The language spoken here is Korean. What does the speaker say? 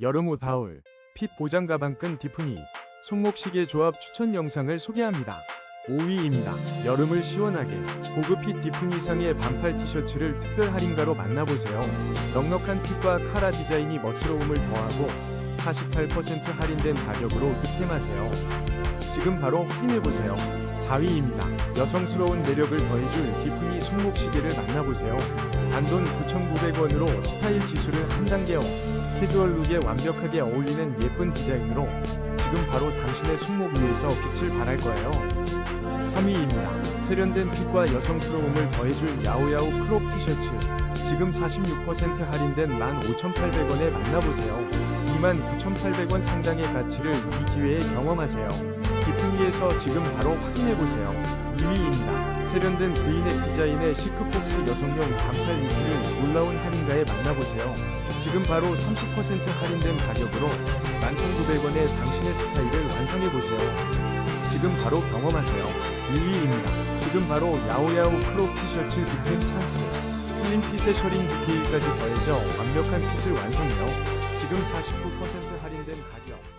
여름옷 하울, 핏 보장 가방끈 디프니, 손목시계 조합 추천 영상을 소개합니다. 5위입니다. 여름을 시원하게 고급 핏 디프니상의 반팔 티셔츠를 특별 할인가로 만나보세요. 넉넉한 핏과 카라 디자인이 멋스러움을 더하고 48% 할인된 가격으로 득템하세요. 지금 바로 확인해보세요. 4위입니다. 여성스러운 매력을 더해줄 디프니 손목시계를 만나보세요. 단돈 9,900원으로 스타일 지수를 한 단계 업, 캐주얼 룩에 완벽하게 어울리는 예쁜 디자인으로 지금 바로 당신의 손목 위에서 빛을 발할 거예요. 3위입니다. 세련된 핏과 여성스러움을 더해줄 야오야오 크롭 티셔츠. 지금 46% 할인된 15,800원에 만나보세요. 29,800원 상당의 가치를 이 기회에 경험하세요. 디프니에서 지금 바로 확인해보세요. 2위입니다. 세련된 브이넥 디자인의 시크폭스 여성용 반팔 니트를 놀라운 할인가에 만나보세요. 지금 바로 30% 할인된 가격으로 11,900원에 당신의 스타일을 완성해보세요. 지금 바로 경험하세요. 1위입니다. 지금 바로 야오야오 크롭 티셔츠 득템 찬스. 슬림 핏의 셔링 디테일까지 더해져 완벽한 핏을 완성해요. 지금 49% 할인된 가격.